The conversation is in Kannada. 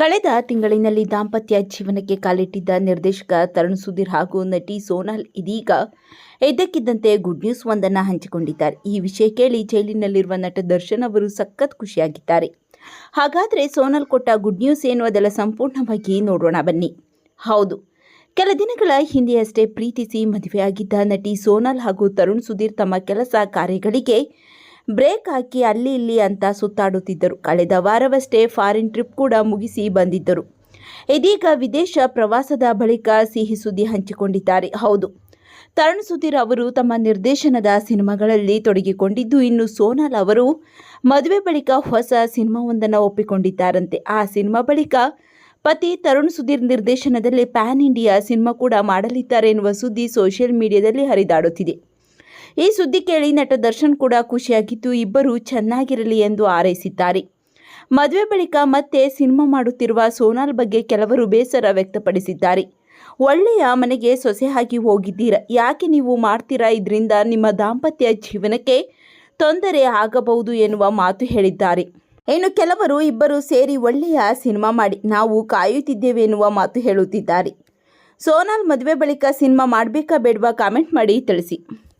ಕಳೆದ ತಿಂಗಳಿನಲ್ಲಿ ದಾಂಪತ್ಯ ಜೀವನಕ್ಕೆ ಕಾಲಿಟ್ಟಿದ್ದ ನಿರ್ದೇಶಕ ತರುಣ್ ಸುಧೀರ್ ಹಾಗೂ ನಟಿ ಸೋನಾಲ್ ಇದೀಗ ಎದ್ದಕ್ಕಿದ್ದಂತೆ ಗುಡ್ ನ್ಯೂಸ್ ಒಂದನ್ನು ಹಂಚಿಕೊಂಡಿದ್ದಾರೆ. ಈ ವಿಷಯ ಕೇಳಿ ಜೈಲಿನಲ್ಲಿರುವ ನಟ ದರ್ಶನ್ ಅವರು ಸಖತ್ ಖುಷಿಯಾಗಿದ್ದಾರೆ. ಹಾಗಾದರೆ ಸೋನಾಲ್ ಕೊಟ್ಟ ಗುಡ್ ನ್ಯೂಸ್ ಏನು? ಅದೆಲ್ಲ ಸಂಪೂರ್ಣವಾಗಿ ನೋಡೋಣ ಬನ್ನಿ. ಹೌದು, ಕೆಲ ದಿನಗಳ ಹಿಂದೆಯಷ್ಟೇ ಪ್ರೀತಿಸಿ ಮದುವೆಯಾಗಿದ್ದ ನಟಿ ಸೋನಾಲ್ ಹಾಗೂ ತರುಣ್ ಸುಧೀರ್ ತಮ್ಮ ಕೆಲಸ ಕಾರ್ಯಗಳಿಗೆ ಬ್ರೇಕ್ ಹಾಕಿ ಅಲ್ಲಿ ಇಲ್ಲಿ ಅಂತ ಸುತ್ತಾಡುತ್ತಿದ್ದರು. ಕಳೆದ ವಾರವಷ್ಟೇ ಫಾರಿನ್ ಟ್ರಿಪ್ ಕೂಡ ಮುಗಿಸಿ ಬಂದಿದ್ದರು. ಇದೀಗ ವಿದೇಶ ಪ್ರವಾಸದ ಬಳಿಕ ಸಿಹಿ ಸುದ್ದಿ ಹಂಚಿಕೊಂಡಿದ್ದಾರೆ. ಹೌದು, ತರುಣ್ ಸುಧೀರ್ ಅವರು ತಮ್ಮ ನಿರ್ದೇಶನದ ಸಿನಿಮಾಗಳಲ್ಲಿ ತೊಡಗಿಕೊಂಡಿದ್ದು, ಇನ್ನು ಸೋನಾಲ್ ಅವರು ಮದುವೆ ಬಳಿಕ ಹೊಸ ಸಿನಿಮಾವೊಂದನ್ನು ಒಪ್ಪಿಕೊಂಡಿದ್ದಾರಂತೆ. ಆ ಸಿನಿಮಾ ಬಳಿಕ ಪತಿ ತರುಣ್ ಸುಧೀರ್ ನಿರ್ದೇಶನದಲ್ಲಿ ಪ್ಯಾನ್ ಇಂಡಿಯಾ ಸಿನಿಮಾ ಕೂಡ ಮಾಡಲಿದ್ದಾರೆ ಎನ್ನುವ ಸುದ್ದಿ ಸೋಷಿಯಲ್ ಮೀಡಿಯಾದಲ್ಲಿ ಹರಿದಾಡುತ್ತಿದೆ. ಈ ಸುದ್ದಿ ಕೇಳಿ ನಟ ದರ್ಶನ್ ಕೂಡ ಖುಷಿಯಾಗಿದ್ದು ಇಬ್ಬರು ಚೆನ್ನಾಗಿರಲಿ ಎಂದು ಹಾರೈಸಿದ್ದಾರೆ. ಮದುವೆ ಬಳಿಕ ಮತ್ತೆ ಸಿನಿಮಾ ಮಾಡುತ್ತಿರುವ ಸೋನಾಲ್ ಬಗ್ಗೆ ಕೆಲವರು ಬೇಸರ ವ್ಯಕ್ತಪಡಿಸಿದ್ದಾರೆ. ಒಳ್ಳೆಯ ಮನೆಗೆ ಸೊಸೆಯಾಗಿ ಹೋಗಿದ್ದೀರಾ, ಯಾಕೆ ನೀವು ಮಾಡ್ತೀರಾ ಇದರಿಂದ ನಿಮ್ಮ ದಾಂಪತ್ಯ ಜೀವನಕ್ಕೆ ತೊಂದರೆ ಆಗಬಹುದು ಎನ್ನುವ ಮಾತು ಹೇಳಿದ್ದಾರೆ. ಇನ್ನು ಕೆಲವರು ಇಬ್ಬರು ಸೇರಿ ಒಳ್ಳೆಯ ಸಿನಿಮಾ ಮಾಡಿ, ನಾವು ಕಾಯುತ್ತಿದ್ದೇವೆ ಎನ್ನುವ ಮಾತು ಹೇಳುತ್ತಿದ್ದಾರೆ. ಸೋನಾಲ್ ಮದುವೆ ಬಳಿಕ ಸಿನಿಮಾ ಮಾಡಬೇಕಾ ಬೇಡವಾ? ಕಾಮೆಂಟ್ ಮಾಡಿ ತಿಳಿಸಿ.